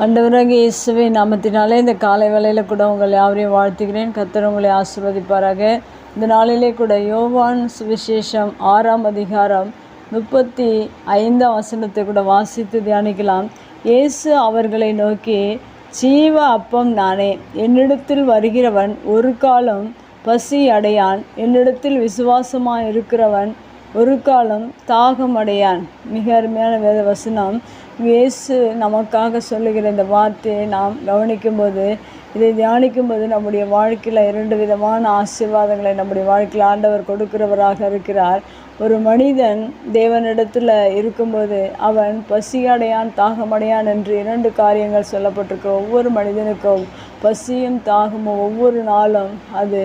அண்டவராக இயேசுவை நாமத்தினாலே இந்த காலை வேலையில் கூட உங்களை யாவரையும் வாழ்த்துகிறேன். கத்தர் உங்களை ஆசிர்வதிப்பாராக. இந்த நாளிலே கூட யோவான் சுவிசேஷம் ஆறாம் அதிகாரம் முப்பத்தி ஐந்தாம் வசனத்தை கூட வாசித்து தியானிக்கலாம். இயேசு அவர்களை நோக்கி ஜீவ அப்பம் நானே என்னிடத்தில் வருகிறவன் ஒரு காலம் பசி அடையான் என்னிடத்தில் விசுவாசமாக இருக்கிறவன் ஒரு காலம் தாகம் அடையான். மிக அருமையான வேத வசனம். இயேசு நமக்காக சொல்லுகிற இந்த வார்த்தையை நாம் கவனிக்கும்போது இதை தியானிக்கும்போது நம்முடைய வாழ்க்கையில் இரண்டு விதமான ஆசீர்வாதங்களை நம்முடைய வாழ்க்கையில் ஆண்டவர் கொடுக்கிறவராக இருக்கிறார். ஒரு மனிதன் தேவனிடத்தில் இருக்கும்போது அவன் பசியடையான் தாகமடையான் என்று இரண்டு காரியங்கள் சொல்லப்பட்டிருக்கு. ஒவ்வொரு மனிதனுக்கும் பசியும் தாகமும் ஒவ்வொரு நாளும் அது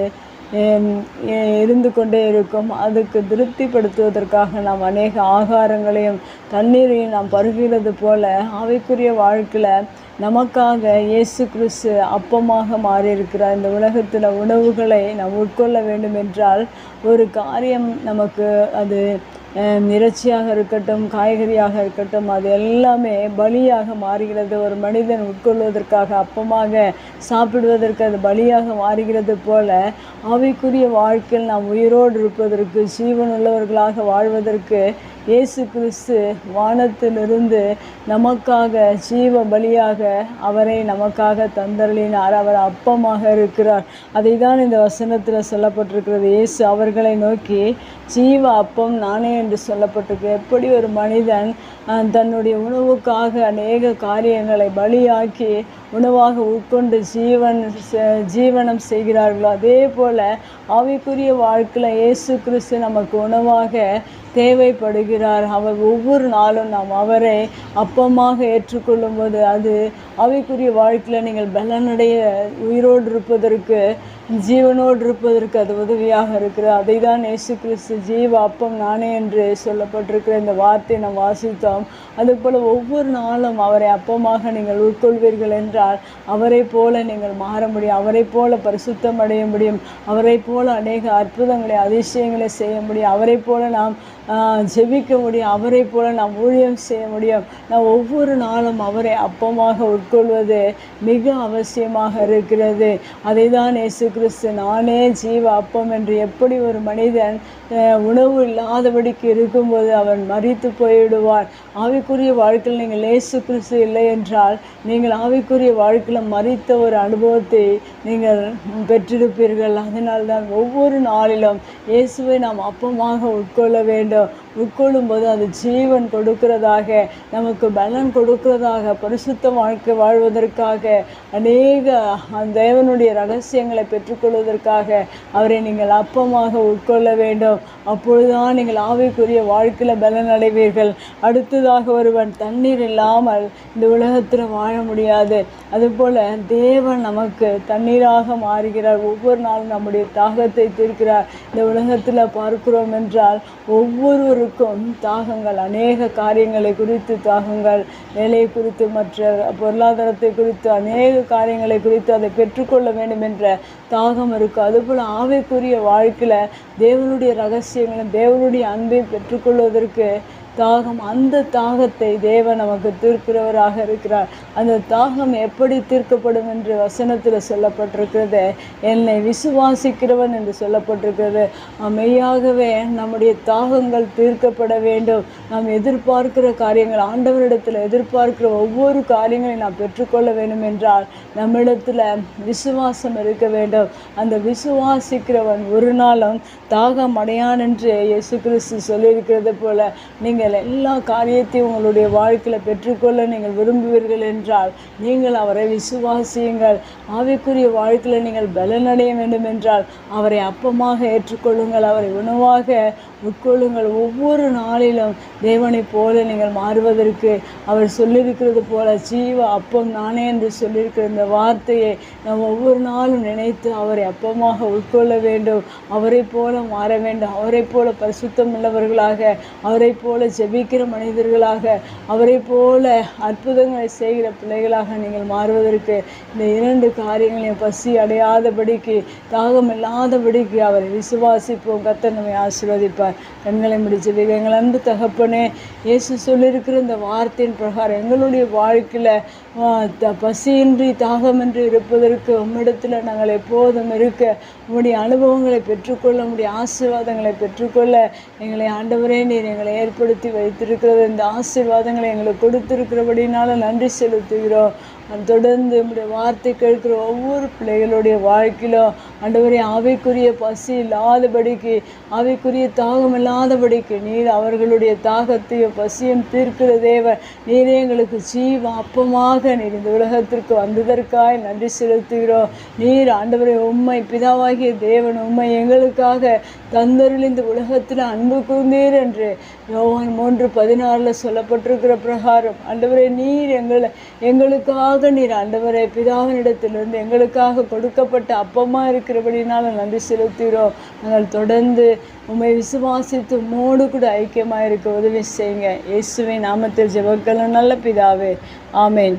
இருந்து கொண்டே இருக்கும். அதுக்கு திருப்திப்படுத்துவதற்காக நாம் அநேக ஆகாரங்களையும் தண்ணீரை நாம் பருகிறது போல ஆவிக்குரிய வாழ்க்கையில் நமக்காக இயேசு கிறிஸ்து அப்பமாக மாறியிருக்கிறார். இந்த உலகத்தில் உணவுகளை நாம் உட்கொள்ள வேண்டும் என்றால் ஒரு காரியம் நமக்கு அது இறைச்சியாக இருக்கட்டும் காய்கறியாக இருக்கட்டும் அது எல்லாமே பலியாக மாறுகிறது. ஒரு மனிதன் உட்கொள்வதற்காக அப்பமாக சாப்பிடுவதற்கு அது பலியாக மாறுகிறது போல ஆவிக்குரிய வாழ்க்கையில் நாம் உயிரோடு இருப்பதற்கு ஜீவனுள்ளவர்களாக வாழ்வதற்கு இயேசு கிறிஸ்து வானத்திலிருந்து நமக்காக ஜீவ பலியாக அவரை நமக்காக தந்தருளினார். அவர் அப்பமாக இருக்கிறார். அதை தான் இந்த வசனத்தில் சொல்லப்பட்டிருக்கிறது. இயேசு அவர்களை நோக்கி ஜீவ அப்பம் நானே என்று சொல்லப்பட்டிருக்கு. எப்படி ஒரு மனிதன் தன்னுடைய உணவுக்காக அநேக காரியங்களை பலியாக்கி உணவாக உட்கொண்டு ஜீவன் ஜீவனம் செய்கிறார்களோ அதே போல் ஆவிக்குரிய வாழ்க்கையில் இயேசு கிறிஸ்து நமக்கு உணவாக தேவைப்படுகிறார். அவர் ஒவ்வொரு நாளும் நாம் அவரை அப்பமாக ஏற்றுக்கொள்ளும்போது அது ஆவிக்குரிய வாழ்க்கையில் நீங்கள் பலனடைய உயிரோடு இருப்பதற்கு ஜீவனோடு இருப்பதற்கு அது உதவியாக இருக்கிறது. அதை தான் இயேசு கிறிஸ்து ஜீவ அப்பம் நானே என்று சொல்லப்பட்டிருக்கிற இந்த வார்த்தையை நாம் வாசித்தோம். அதுபோல் ஒவ்வொரு நாளும் அவரை அப்பமாக நீங்கள் உட்கொள்வீர்கள் என்றால் அவரை போல நீங்கள் மாற முடியும். அவரை போல பரிசுத்தம் அடைய முடியும் அவரை போல அநேக அற்புதங்களை அதிசயங்களை செய்ய முடியும். அவரை போல நாம் ஜெபிக்க முடியும். அவரை போல நாம் ஊழியம் செய்ய முடியும். நாம் ஒவ்வொரு நாளும் அவரை அப்பமாக உட்கொள்வது மிக அவசியமாக இருக்கிறது. அதை தான் இயேசு கிறிஸ்து நானே ஜீவ அப்பம் என்று எப்படி ஒரு மனிதன் உணவு இல்லாதபடிக்கு இருக்கும்போது அவன் மறித்து போய்விடுவார் ஆவிக்குரிய வாழ்க்கையில் நீங்கள் லேசு கிறிஸ்து இல்லை என்றால் நீங்கள் ஆவிக்குரிய வாழ்க்கையில் மறித்த ஒரு அனுபவத்தை நீங்கள் பெற்றிருப்பீர்கள். அதனால்தான் ஒவ்வொரு நாளிலும் இயேசுவை நாம் அப்பமாக உட்கொள்ள வேண்டும். உட்கொள்ளும்போது அது ஜீவன் கொடுக்கிறதாக நமக்கு பலன் கொடுக்கிறதாக பரிசுத்த வாழ்க்கை வாழ்வதற்காக அநேக அந்த தேவனுடைய ரகசியங்களை பெற்றுக்கொள்வதற்காக அவரை நீங்கள் அப்பமாக உட்கொள்ள வேண்டும். அப்பொழுதுதான் நீங்கள் ஆவிக்குரிய வாழ்க்கையில் பலன் அடைவீர்கள். அடுத்ததாக ஒருவன் தண்ணீர் இல்லாமல் இந்த உலகத்தில் வாழ முடியாது. அதுபோல் தேவன் நமக்கு தண்ணீராக மாறுகிறார். ஒவ்வொரு நாளும் நம்முடைய தாகத்தை தீர்க்கிறார். இந்த உலகத்தில் பார்க்கிறோம் என்றால் இருக்கும் தாகங்கள் அநேக காரியங்களை குறித்து தாகங்கள் வேலையை குறித்து மற்ற பொருளாதாரத்தை குறித்து அநேக காரியங்களை குறித்து அதை பெற்றுக்கொள்ள வேண்டும் என்ற தாகம் இருக்கும் அதுபோல் ஆவைக்குரிய வாழ்க்கையில் தேவனுடைய ரகசியங்களும் தேவனுடைய அன்பை பெற்றுக்கொள்வதற்கு தாகம் அந்த தாகத்தை தேவன் நமக்கு தீர்க்கிறவராக இருக்கிறார். அந்த தாகம் எப்படி தீர்க்கப்படும் என்று வசனத்தில் சொல்லப்பட்டிருக்கிறது. என்னை விசுவாசிக்கிறவன் என்று சொல்லப்பட்டிருக்கிறது. ஆம், மெய்யாகவே நம்முடைய தாகங்கள் தீர்க்கப்பட வேண்டும். நாம் எதிர்பார்க்கிற காரியங்கள் ஆண்டவரிடத்தில் எதிர்பார்க்கிற ஒவ்வொரு காரியங்களையும் நாம் பெற்றுக்கொள்ள வேண்டும் என்றால் நம்மிடத்தில் விசுவாசம் இருக்க வேண்டும். அந்த விசுவாசிக்கிறவன் ஒரு நாளும் தாகம் அடையான் என்று இயேசு கிறிஸ்து சொல்லியிருக்கிறது போல நீங்கள் எல்லா காரியத்தையும் உங்களுடைய வாழ்க்கையில் பெற்றுக்கொள்ள நீங்கள் விரும்புவீர்கள் என்றால் நீங்கள் அவரை விசுவாசியுங்கள். ஆவிக்குரிய வாழ்க்கையில் நீங்கள் பலனடைய வேண்டும் என்றால் அவரை அப்பமாக ஏற்றுக்கொள்ளுங்கள். அவரை உணவாக உட்கொள்ளுங்கள். ஒவ்வொரு நாளிலும் தேவனைப் போல நீங்கள் மாறுவதற்கு அவர் சொல்லியிருக்கிறது போல ஜீவ அப்பம் நானே என்று சொல்லியிருக்கிற இந்த வார்த்தையை நாம் ஒவ்வொரு நாளும் நினைத்து அவரை அப்பமாக உட்கொள்ள வேண்டும். அவரை போல மாற வேண்டும். அவரை போல பரிசுத்தம் உள்ளவர்களாக அவரை போல ஜெபிக்கிற மனிதர்களாக அவரை போல அற்புதங்களை செய்கிற பிள்ளைகளாக நீங்கள் மாறுவதற்கு இந்த இரண்டு காரியங்களையும் பசி அடையாதபடிக்கு தாகம் இல்லாதபடிக்கு அவரை விசுவாசிப்போம். கர்த்தர் நம்மை ஆசீர்வதிப்பார். கண்களை முடிச்சு எங்கள் அன்பு தகப்பனே இயேசு சொல்லியிருக்கிற இந்த வார்த்தையின் பிரகாரம் எங்களுடைய வாழ்க்கையில் பசியின்றி தாகமின்றி இருப்பதற்கு உம்மிடத்தில் நாங்கள் எப்போதும் இருக்க உங்களுடைய அனுபவங்களை பெற்றுக்கொள்ள உங்களுடைய ஆசீர்வாதங்களை பெற்றுக்கொள்ள எங்களை ஆண்டவரே நீர் எங்களை ஏற்படுத்தி வைத்திருக்கிறது. இந்த ஆசீர்வாதங்களை எங்களுக்கு கொடுத்திருக்கிறபடினால நன்றி செலுத்துகிறோம். தொடர்ந்து உம்முடைய வார்த்தை கேட்கிற ஒவ்வொரு பிள்ளைகளுடைய வாழ்க்கையிலும் ஆண்டவரே அவைக்குரிய பசி இல்லாதபடிக்கு அவைக்குரிய தாகம் இல்லாதபடிக்கு நீர் அவர்களுடைய தாகத்தையும் பசியும் தீர்க்கிற தேவன் நீரே எங்களுக்கு ஜீவ அப்பமாக நீர் இந்த உலகத்திற்கு வந்ததற்காய் நன்றி செலுத்துகிறோம். நீர் ஆண்டவரை உண்மை பிதாவாகிய தேவன் உண்மை எங்களுக்காக தந்தருள் இந்த உலகத்தில் அன்பு கூர்ந்தீர் என்று யோவான் மூன்று பதினாறில் சொல்லப்பட்டிருக்கிற பிரகாரம். ஆண்டவரே நீர் எங்களை எங்களுக்காக நீர் ஆண்டவரே பிதாவினிடத்திலிருந்து எங்களுக்காக கொடுக்கப்பட்ட அப்பமாக இருக்கிறபடினால நன்றி செலுத்துகிறோம். நாங்கள் தொடர்ந்து உண்மை விசுவாசித்து உம்மோடு கூட ஐக்கியமாக இருக்க உதவி செய்யுங்க. இயேசுவின் நாமத்தில் ஜெபக்களும் நல்ல பிதாவே. ஆமேன்.